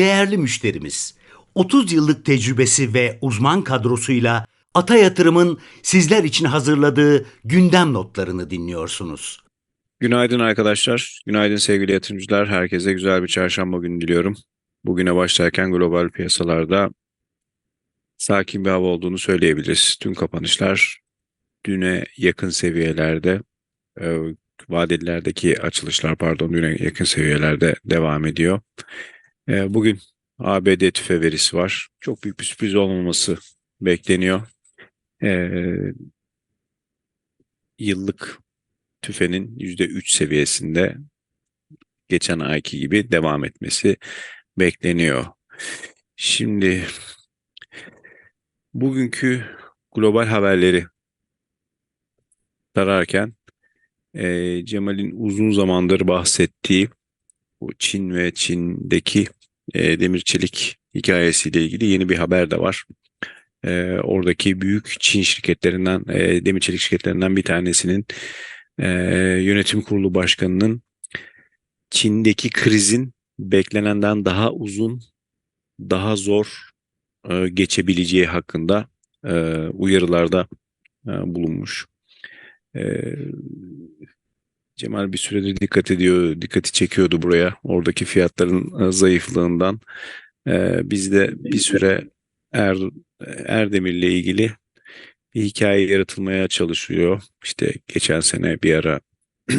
değerli müşterimiz. 30 yıllık tecrübesi ve uzman kadrosuyla Ata Yatırım'ın sizler için hazırladığı gündem notlarını dinliyorsunuz. Günaydın arkadaşlar. Günaydın sevgili yatırımcılar. Herkese güzel bir çarşamba günü diliyorum. Bugüne başlarken global piyasalarda sakin bir hava olduğunu söyleyebiliriz. Tüm kapanışlar düne yakın seviyelerde, e, vadelilerdeki açılışlar pardon düne yakın seviyelerde devam ediyor. E, bugün ABD tüfe verisi var. Çok büyük bir sürpriz olmaması bekleniyor. E, yıllık tüfenin %3 seviyesinde geçen ayki gibi devam etmesi bekleniyor. Şimdi bugünkü global haberleri tararken e, Cemal'in uzun zamandır bahsettiği bu Çin ve Çin'deki e, demir çelik hikayesiyle ilgili yeni bir haber de var. E, oradaki büyük Çin şirketlerinden, e, demir çelik şirketlerinden bir tanesinin e, yönetim kurulu başkanının Çin'deki krizin beklenenden daha uzun, daha zor e, geçebileceği hakkında e, uyarılarda e, bulunmuş. E, Cemal bir süredir dikkat ediyor, dikkati çekiyordu buraya. Oradaki fiyatların e, zayıflığından. E, biz de bir süre er, Erdemir'le ilgili bir hikaye yaratılmaya çalışıyor. İşte geçen sene bir ara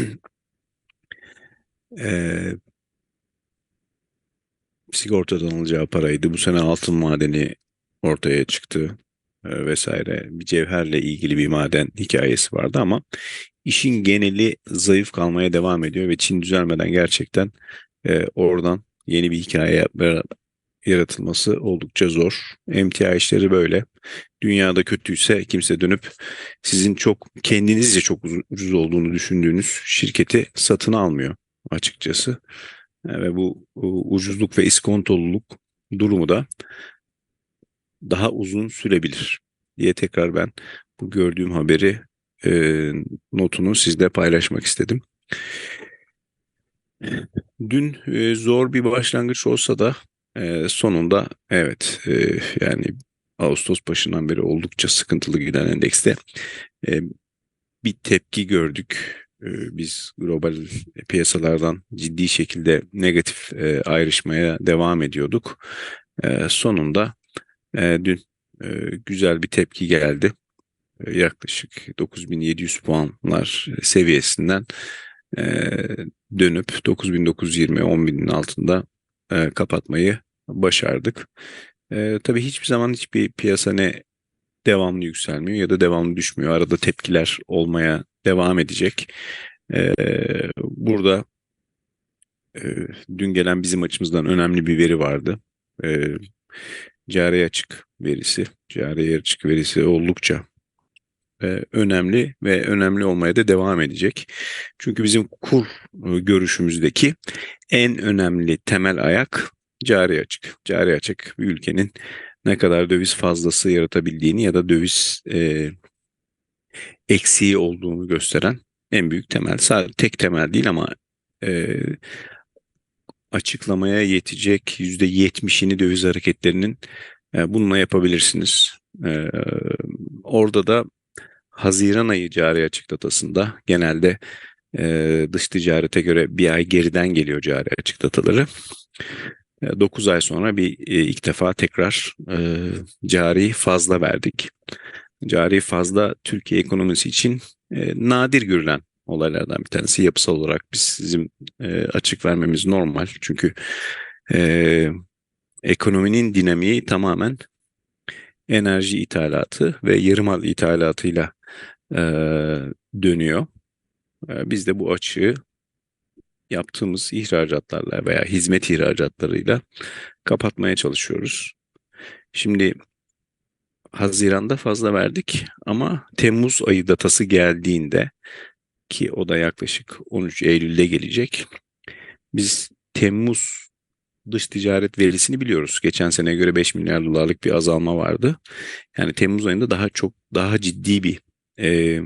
e, sigortadan alacağı paraydı. Bu sene altın madeni ortaya çıktı e, vesaire. Bir cevherle ilgili bir maden hikayesi vardı ama işin geneli zayıf kalmaya devam ediyor ve Çin düzelmeden gerçekten e, oradan yeni bir hikaye yaratılması oldukça zor. Emtia işleri böyle. Dünyada kötüyse kimse dönüp sizin çok kendinizce çok ucuz olduğunu düşündüğünüz şirketi satın almıyor açıkçası. Ve bu ucuzluk ve iskontoluluk durumu da daha uzun sürebilir diye tekrar ben bu gördüğüm haberi e, notunu sizle paylaşmak istedim. Dün e, zor bir başlangıç olsa da e, sonunda evet e, yani Ağustos başından beri oldukça sıkıntılı giden endekste e, bir tepki gördük. E, biz global piyasalardan ciddi şekilde negatif e, ayrışmaya devam ediyorduk. E, sonunda e, dün e, güzel bir tepki geldi. E, yaklaşık 9700 puanlar seviyesinden e, dönüp 9920 10.000'in altında e, kapatmayı başardık. Tabii hiçbir zaman hiçbir piyasa ne devamlı yükselmiyor ya da devamlı düşmüyor. Arada tepkiler olmaya devam edecek. Burada dün gelen bizim açımızdan önemli bir veri vardı. Cari açık verisi, cari açık verisi oldukça önemli ve önemli olmaya da devam edecek. Çünkü bizim kur e, görüşümüzdeki en önemli temel ayak cari açık. Cari açık bir ülkenin ne kadar döviz fazlası yaratabildiğini ya da döviz e, eksiği olduğunu gösteren en büyük temel. Sadece tek temel değil ama e, açıklamaya yetecek yüzde yetmişini döviz hareketlerinin e, bununla yapabilirsiniz. E, orada da Haziran ayı cari açık datasında genelde e, dış ticarete göre bir ay geriden geliyor cari açık dataları. 9 ay sonra bir ilk defa tekrar cari fazla verdik. Cari fazla Türkiye ekonomisi için nadir görülen olaylardan bir tanesi. Yapısal olarak biz bizim açık vermemiz normal. Çünkü ekonominin dinamiği tamamen enerji ithalatı ve yarım mal ithalatıyla dönüyor. Biz de bu açığı yaptığımız ihracatlarla veya hizmet ihracatlarıyla kapatmaya çalışıyoruz. Şimdi Haziran'da fazla verdik ama Temmuz ayı datası geldiğinde ki o da yaklaşık 13 Eylül'de gelecek. Biz Temmuz dış ticaret verisini biliyoruz. Geçen seneye göre 5 milyar dolarlık bir azalma vardı. Yani Temmuz ayında daha çok daha ciddi bir e,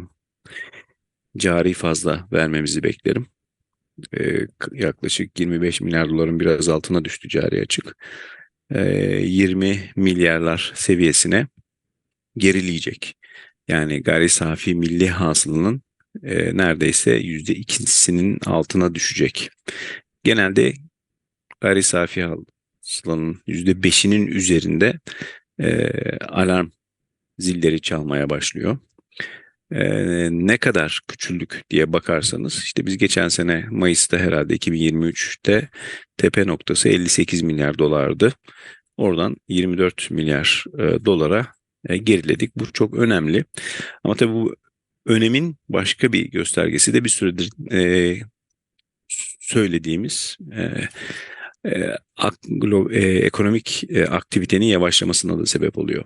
cari fazla vermemizi beklerim. e, yaklaşık 25 milyar doların biraz altına düştü cari açık. E, 20 milyarlar seviyesine gerileyecek. Yani gayri safi milli hasılanın e, neredeyse yüzde ikisinin altına düşecek. Genelde gayri safi hasılanın yüzde beşinin üzerinde e, alarm zilleri çalmaya başlıyor. Ee, ne kadar küçüldük diye bakarsanız işte biz geçen sene Mayıs'ta herhalde 2023'te tepe noktası 58 milyar dolardı. Oradan 24 milyar e, dolara e, geriledik. Bu çok önemli. Ama tabii bu önemin başka bir göstergesi de bir süredir e, söylediğimiz e, e, ak- e, ekonomik e, aktivitenin yavaşlamasına da sebep oluyor.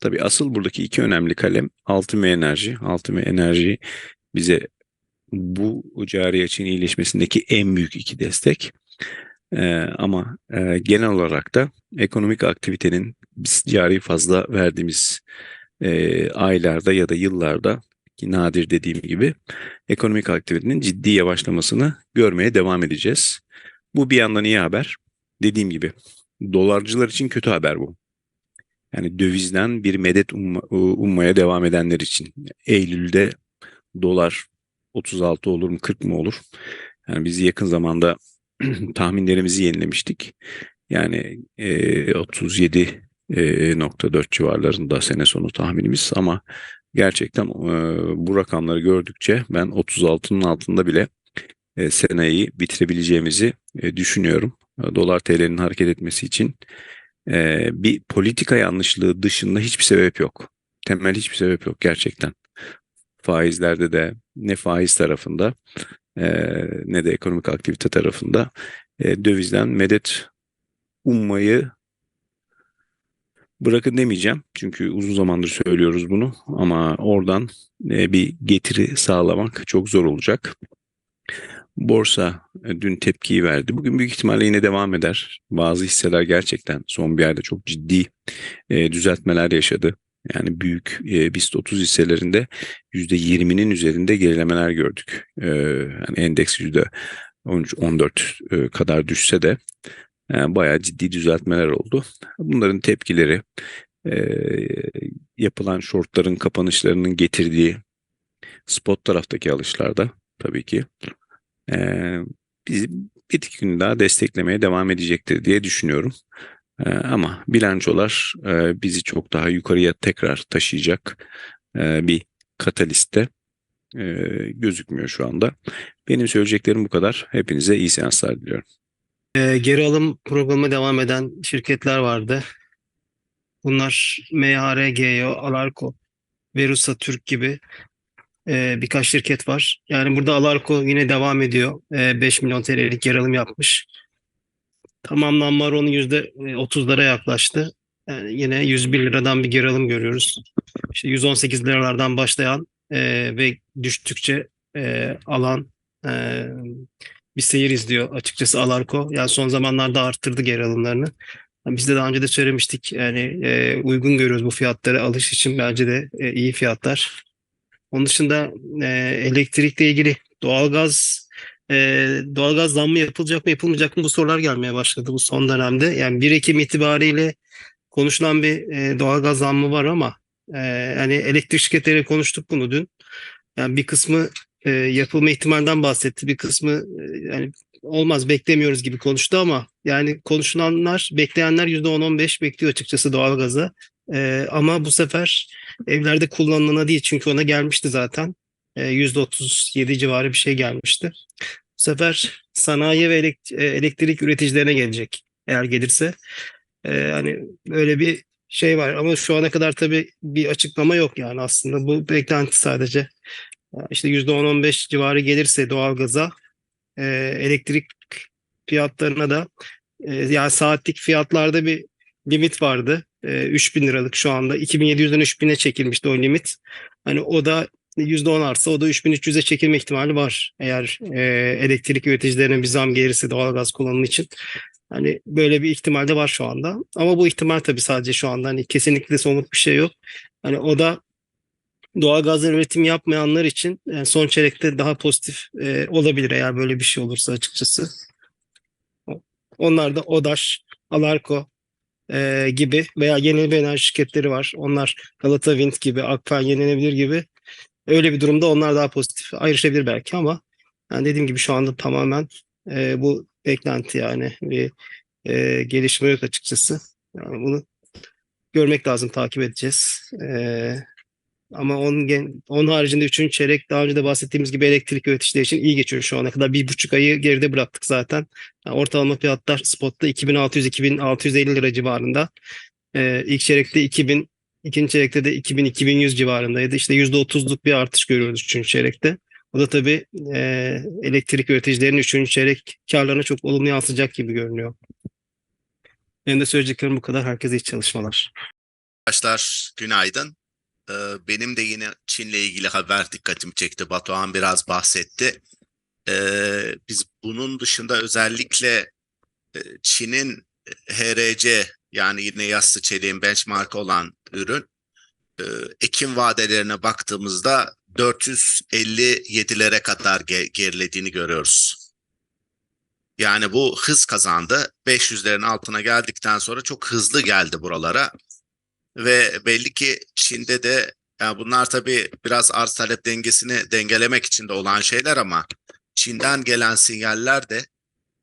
Tabii asıl buradaki iki önemli kalem altın ve enerji. Altın ve enerji bize bu cari açığın iyileşmesindeki en büyük iki destek. Ee, ama e, genel olarak da ekonomik aktivitenin biz cari fazla verdiğimiz e, aylarda ya da yıllarda ki nadir dediğim gibi ekonomik aktivitenin ciddi yavaşlamasını görmeye devam edeceğiz. Bu bir yandan iyi haber. Dediğim gibi dolarcılar için kötü haber bu. Yani dövizden bir medet umma- ummaya devam edenler için. Eylül'de dolar 36 olur mu 40 mı olur? Yani biz yakın zamanda tahminlerimizi yenilemiştik. Yani e, 37.4 civarlarında sene sonu tahminimiz ama gerçekten e, bu rakamları gördükçe ben 36'nın altında bile e, seneyi bitirebileceğimizi e, düşünüyorum. E, Dolar TL'nin hareket etmesi için e, bir politika yanlışlığı dışında hiçbir sebep yok. Temel hiçbir sebep yok gerçekten. Faizlerde de ne faiz tarafında e, ne de ekonomik aktivite tarafında e, dövizden medet ummayı bırakın demeyeceğim. Çünkü uzun zamandır söylüyoruz bunu ama oradan e, bir getiri sağlamak çok zor olacak. Borsa e, dün tepkiyi verdi. Bugün büyük ihtimalle yine devam eder. Bazı hisseler gerçekten son bir ayda çok ciddi e, düzeltmeler yaşadı. Yani büyük e, BIST 30 hisselerinde %20'nin üzerinde gerilemeler gördük. E, yani endeks %13-14 e, kadar düşse de bayağı ciddi düzeltmeler oldu. Bunların tepkileri yapılan shortların kapanışlarının getirdiği spot taraftaki alışlarda tabii ki e, bizi bir iki gün daha desteklemeye devam edecektir diye düşünüyorum. E, ama bilançolar e, bizi çok daha yukarıya tekrar taşıyacak e, bir kataliste e, gözükmüyor şu anda. Benim söyleyeceklerim bu kadar. Hepinize iyi seanslar diliyorum. Ee, geri alım programı devam eden şirketler vardı. Bunlar MHR, GEO, Alarko, Verusa Türk gibi e, birkaç şirket var. Yani burada Alarko yine devam ediyor. E, 5 milyon TL'lik geri alım yapmış. Tamamlanma oranı %30'lara yaklaştı. Yani yine 101 liradan bir geri alım görüyoruz. İşte 118 liralardan başlayan e, ve düştükçe e, alan e, bir seyir izliyor açıkçası Alarko. Yani son zamanlarda arttırdı geri alımlarını. Yani Biz de daha önce de söylemiştik. Yani e, uygun görüyoruz bu fiyatları alış için bence de e, iyi fiyatlar. Onun dışında e, elektrikle ilgili doğalgaz e, doğalgaz zammı yapılacak mı yapılmayacak mı bu sorular gelmeye başladı bu son dönemde. Yani 1 Ekim itibariyle konuşulan bir e, doğalgaz zammı var ama e, yani elektrik şirketleri konuştuk bunu dün. Yani bir kısmı e, yapılma ihtimalinden bahsetti. Bir kısmı e, yani olmaz beklemiyoruz gibi konuştu ama yani konuşulanlar bekleyenler %10-15 bekliyor açıkçası doğalgaza. E, ama bu sefer evlerde kullanılana değil çünkü ona gelmişti zaten. E, %37 civarı bir şey gelmişti. Bu sefer sanayi ve e, elektrik üreticilerine gelecek eğer gelirse. E, hani öyle bir şey var ama şu ana kadar tabii bir açıklama yok yani aslında bu beklenti sadece. İşte %10-15 civarı gelirse doğalgaza e, elektrik fiyatlarına da e, yani saatlik fiyatlarda bir limit vardı. E, 3000 liralık şu anda 2700'den 3000'e çekilmişti o limit. Hani o da %10 artsa o da 3300'e çekilme ihtimali var. Eğer e, elektrik üreticilerine bir zam gelirse doğalgaz kullanımı için. Hani böyle bir ihtimal de var şu anda. Ama bu ihtimal tabii sadece şu anda hani kesinlikle somut bir şey yok. Hani o da doğalgazdan üretim yapmayanlar için e, son çeyrekte daha pozitif e, olabilir eğer böyle bir şey olursa açıkçası. Onlar da ODAŞ, Alarko e, gibi veya yenilenebilir enerji şirketleri var. Onlar Galata Wind gibi, Akfen yenilenebilir gibi. Öyle bir durumda onlar daha pozitif ayrışabilir belki ama yani dediğim gibi şu anda tamamen e, bu beklenti yani bir e, gelişme yok açıkçası. Yani bunu görmek lazım, takip edeceğiz. E, ama onun, gen- onun haricinde üçüncü çeyrek daha önce de bahsettiğimiz gibi elektrik üreticileri için iyi geçiyor şu ana kadar. Bir buçuk ayı geride bıraktık zaten. Yani ortalama fiyatlar spotta 2600-2650 lira civarında. Ee, ilk çeyrekte 2000, ikinci çeyrekte de 2000-2100 civarındaydı. İşte %30'luk bir artış görüyoruz üçüncü çeyrekte. O da tabii e, elektrik üreticilerinin üçüncü çeyrek karlarına çok olumlu yansıyacak gibi görünüyor. Benim de söyleyeceklerim bu kadar. Herkese iyi çalışmalar. Arkadaşlar günaydın. Ee, Benim de yine Çin'le ilgili haber dikkatimi çekti. Batuhan biraz bahsetti. Ee, Biz bunun dışında özellikle e, Çin'in HRC yani yine yassı çeliğin benchmark olan ürün e, Ekim vadelerine baktığımızda 457'lere kadar ge- gerilediğini görüyoruz. Yani bu hız kazandı. 500'lerin altına geldikten sonra çok hızlı geldi buralara. Ve belli ki Çin'de de yani bunlar tabii biraz arz talep dengesini dengelemek için de olan şeyler ama Çin'den gelen sinyaller de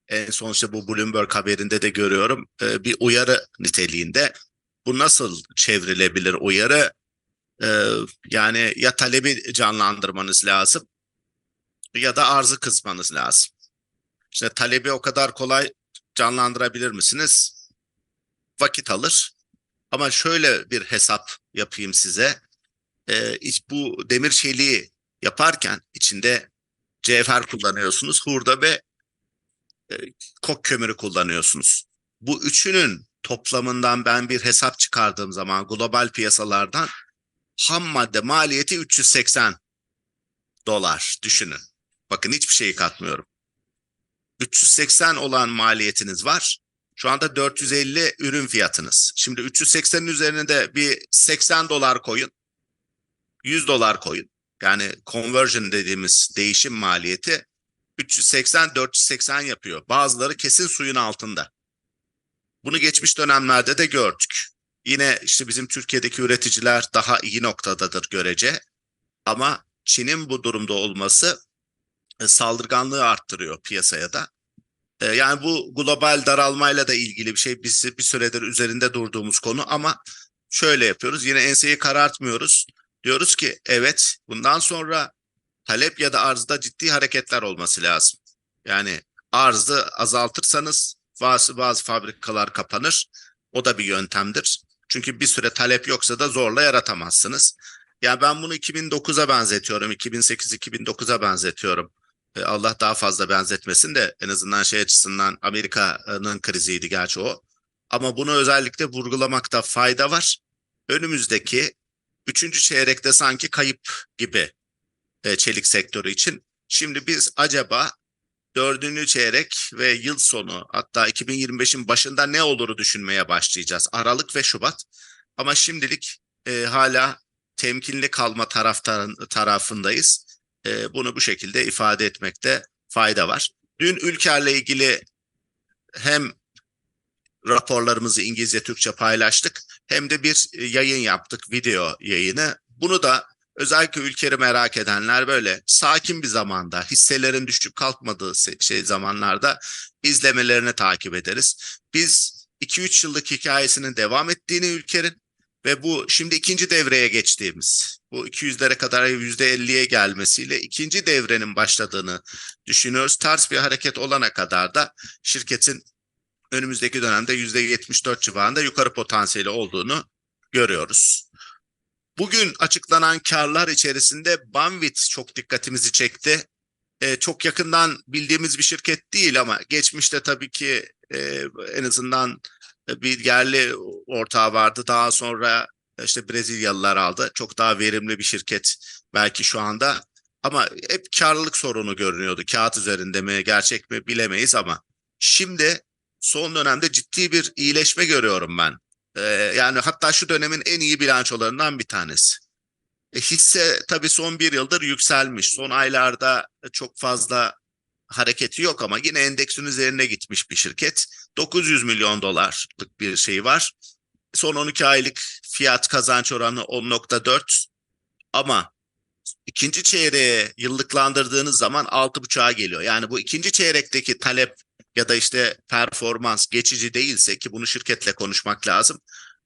en son bu Bloomberg haberinde de görüyorum e, bir uyarı niteliğinde. Bu nasıl çevrilebilir uyarı? E, yani ya talebi canlandırmanız lazım ya da arzı kısmanız lazım. İşte talebi o kadar kolay canlandırabilir misiniz? Vakit alır. Ama şöyle bir hesap yapayım size. Ee, iç- bu demir çeliği yaparken içinde cevher kullanıyorsunuz, hurda ve e, kok kömürü kullanıyorsunuz. Bu üçünün toplamından ben bir hesap çıkardığım zaman global piyasalardan ham madde maliyeti 380 dolar düşünün. Bakın hiçbir şeyi katmıyorum. 380 olan maliyetiniz var. Şu anda 450 ürün fiyatınız. Şimdi 380'in üzerine de bir 80 dolar koyun. 100 dolar koyun. Yani conversion dediğimiz değişim maliyeti 380 480 yapıyor. Bazıları kesin suyun altında. Bunu geçmiş dönemlerde de gördük. Yine işte bizim Türkiye'deki üreticiler daha iyi noktadadır görece. Ama Çin'in bu durumda olması e, saldırganlığı arttırıyor piyasaya da. E, Yani bu global daralmayla da ilgili bir şey. Biz bir süredir üzerinde durduğumuz konu ama şöyle yapıyoruz. Yine enseyi karartmıyoruz. Diyoruz ki evet bundan sonra talep ya da arzda ciddi hareketler olması lazım. Yani arzı azaltırsanız bazı, bazı fabrikalar kapanır. O da bir yöntemdir. Çünkü bir süre talep yoksa da zorla yaratamazsınız. Yani ben bunu 2009'a benzetiyorum. 2008-2009'a benzetiyorum. E, Allah daha fazla benzetmesin de en azından şey açısından Amerika'nın kriziydi gerçi o. Ama bunu özellikle vurgulamakta fayda var. Önümüzdeki üçüncü çeyrekte sanki kayıp gibi e, çelik sektörü için. Şimdi biz acaba dördüncü çeyrek ve yıl sonu hatta 2025'in başında ne oluru düşünmeye başlayacağız. Aralık ve Şubat. Ama şimdilik e, hala temkinli kalma taraftan, tarafındayız. E, bunu bu şekilde ifade etmekte fayda var. Dün Ülker'le ilgili hem raporlarımızı İngilizce Türkçe paylaştık hem de bir yayın yaptık video yayını. Bunu da özellikle ülkeyi merak edenler böyle sakin bir zamanda hisselerin düşüp kalkmadığı şey zamanlarda izlemelerini takip ederiz. Biz 2-3 yıllık hikayesinin devam ettiğini ülkenin ve bu şimdi ikinci devreye geçtiğimiz bu 200'lere kadar %50'ye gelmesiyle ikinci devrenin başladığını düşünüyoruz. Ters bir hareket olana kadar da şirketin önümüzdeki dönemde %74 civarında yukarı potansiyeli olduğunu görüyoruz. Bugün açıklanan karlar içerisinde Banvit çok dikkatimizi çekti. Ee, çok yakından bildiğimiz bir şirket değil ama geçmişte tabii ki e, en azından bir yerli ortağı vardı. Daha sonra işte Brezilyalılar aldı. Çok daha verimli bir şirket belki şu anda. Ama hep karlılık sorunu görünüyordu. Kağıt üzerinde mi, gerçek mi bilemeyiz ama şimdi son dönemde ciddi bir iyileşme görüyorum ben. Ee, yani hatta şu dönemin en iyi bilançolarından bir tanesi. E, hisse tabii son bir yıldır yükselmiş. Son aylarda çok fazla hareketi yok ama yine endeksin üzerine gitmiş bir şirket. 900 milyon dolarlık bir şey var. Son 12 aylık fiyat kazanç oranı 10.4 ama ikinci çeyreğe yıllıklandırdığınız zaman 6.5'a geliyor. Yani bu ikinci çeyrekteki talep ya da işte performans geçici değilse ki bunu şirketle konuşmak lazım.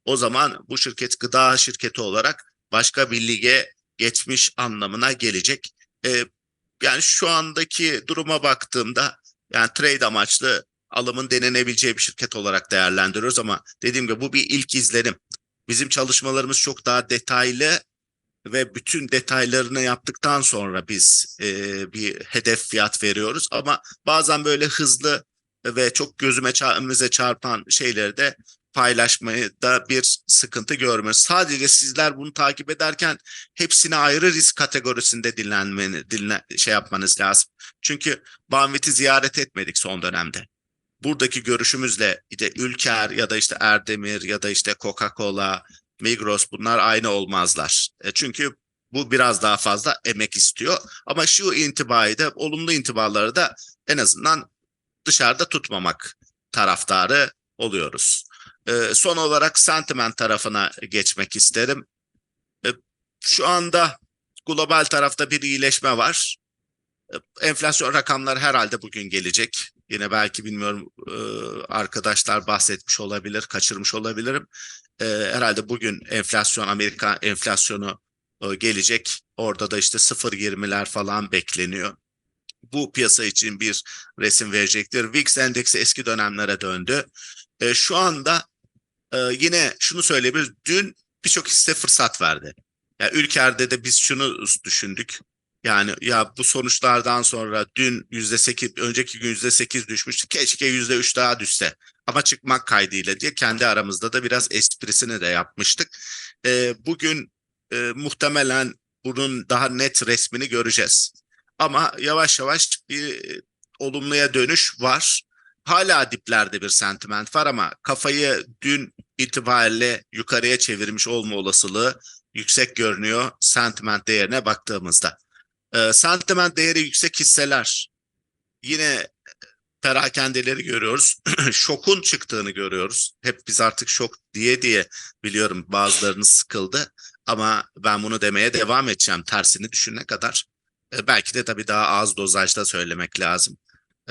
O zaman bu şirket gıda şirketi olarak başka bir lige geçmiş anlamına gelecek. Ee, yani şu andaki duruma baktığımda yani trade amaçlı alımın denenebileceği bir şirket olarak değerlendiriyoruz ama dediğim gibi bu bir ilk izlenim. Bizim çalışmalarımız çok daha detaylı ve bütün detaylarını yaptıktan sonra biz e, bir hedef fiyat veriyoruz. Ama bazen böyle hızlı ve çok gözüme çar- çarpan şeyleri de paylaşmayı da bir sıkıntı görmüyoruz. Sadece sizler bunu takip ederken hepsini ayrı risk kategorisinde dinlenmeni, dinle, şey yapmanız lazım. Çünkü Banvit'i ziyaret etmedik son dönemde. Buradaki görüşümüzle işte Ülker ya da işte Erdemir ya da işte Coca-Cola, Migros bunlar aynı olmazlar. E, çünkü bu biraz daha fazla emek istiyor. Ama şu intibayı da olumlu intibaları da en azından dışarıda tutmamak taraftarı oluyoruz. E, son olarak sentiment tarafına geçmek isterim. E, şu anda global tarafta bir iyileşme var. E, enflasyon rakamları herhalde bugün gelecek. Yine belki bilmiyorum e, arkadaşlar bahsetmiş olabilir, kaçırmış olabilirim. Herhalde bugün enflasyon, Amerika enflasyonu e, gelecek. Orada da işte 0.20'ler falan bekleniyor. Bu piyasa için bir resim verecektir. VIX endeksi eski dönemlere döndü. Şu anda e, yine şunu söyleyebiliriz. Dün birçok hisse fırsat verdi. Yani ülkerde de biz şunu düşündük. Yani ya bu sonuçlardan sonra dün yüzde sekiz, önceki gün yüzde sekiz düşmüş. Keşke yüzde üç daha düşse. Ama çıkmak kaydıyla diye kendi aramızda da biraz esprisini de yapmıştık. E, bugün e, muhtemelen bunun daha net resmini göreceğiz. Ama yavaş yavaş bir e, olumluya dönüş var. Hala diplerde bir sentiment var ama kafayı dün itibariyle yukarıya çevirmiş olma olasılığı yüksek görünüyor sentiment değerine baktığımızda. E, sentiment değeri yüksek hisseler yine perakendeleri görüyoruz. Şokun çıktığını görüyoruz. Hep biz artık şok diye diye biliyorum bazılarınız sıkıldı. Ama ben bunu demeye devam edeceğim tersini düşünene kadar. E, belki de tabii daha az dozajda söylemek lazım.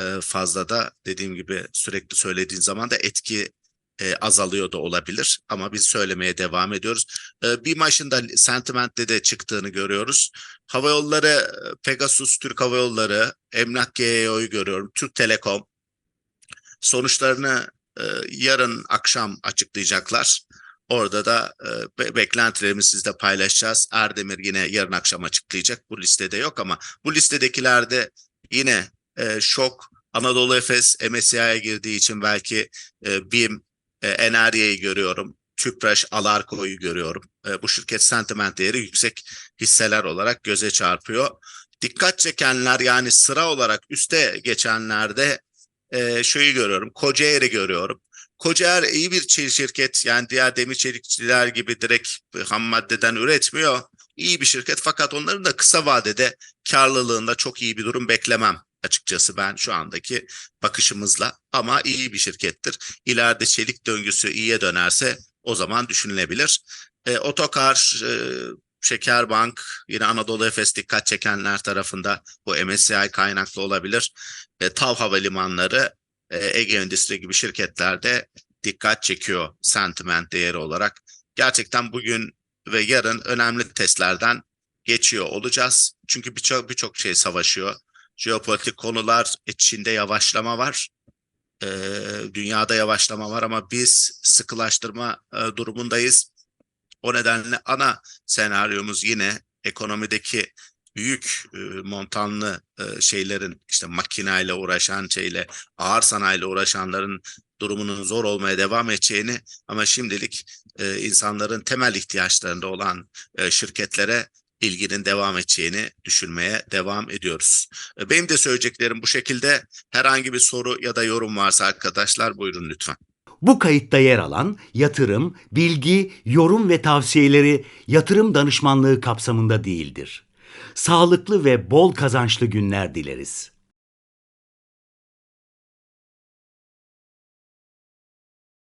E, fazla da dediğim gibi sürekli söylediğin zaman da etki e, azalıyor da olabilir. Ama biz söylemeye devam ediyoruz. E, bir maçında sentimentte de çıktığını görüyoruz. Hava yolları Pegasus, Türk Hava Yolları, Emlak GEO'yu görüyorum. Türk Telekom sonuçlarını e, yarın akşam açıklayacaklar. Orada da e, be- beklentilerimizi sizle paylaşacağız. Erdemir yine yarın akşam açıklayacak. Bu listede yok ama bu listedekilerde yine e, şok Anadolu Efes MSCI'ye girdiği için belki e, BİM, e, Enerji'yi görüyorum. Tüpraş, Alarko'yu görüyorum. E, bu şirket sentiment değeri yüksek hisseler olarak göze çarpıyor. Dikkat çekenler yani sıra olarak üste geçenlerde e, şeyi görüyorum. Kocaeli görüyorum. Kocaer iyi bir şirket yani diğer demir çelikçiler gibi direkt ham maddeden üretmiyor. İyi bir şirket fakat onların da kısa vadede karlılığında çok iyi bir durum beklemem açıkçası ben şu andaki bakışımızla ama iyi bir şirkettir. İleride çelik döngüsü iyiye dönerse o zaman düşünülebilir. E, Otokar, e, Şekerbank, yine Anadolu Efes dikkat çekenler tarafında bu MSCI kaynaklı olabilir. E, TAV Havalimanları, e, Ege Endüstri gibi şirketlerde dikkat çekiyor sentiment değeri olarak. Gerçekten bugün ve yarın önemli testlerden geçiyor olacağız. Çünkü birçok birçok şey savaşıyor. Jeopolitik konular, Çin'de yavaşlama var. E, dünyada yavaşlama var ama biz sıkılaştırma e, durumundayız. O nedenle ana senaryomuz yine ekonomideki büyük e, montanlı e, şeylerin işte makineyle uğraşan şeyle ağır sanayiyle uğraşanların durumunun zor olmaya devam edeceğini ama şimdilik e, insanların temel ihtiyaçlarında olan e, şirketlere ilginin devam edeceğini düşünmeye devam ediyoruz. E, benim de söyleyeceklerim bu şekilde. Herhangi bir soru ya da yorum varsa arkadaşlar buyurun lütfen. Bu kayıtta yer alan yatırım, bilgi, yorum ve tavsiyeleri yatırım danışmanlığı kapsamında değildir. Sağlıklı ve bol kazançlı günler dileriz.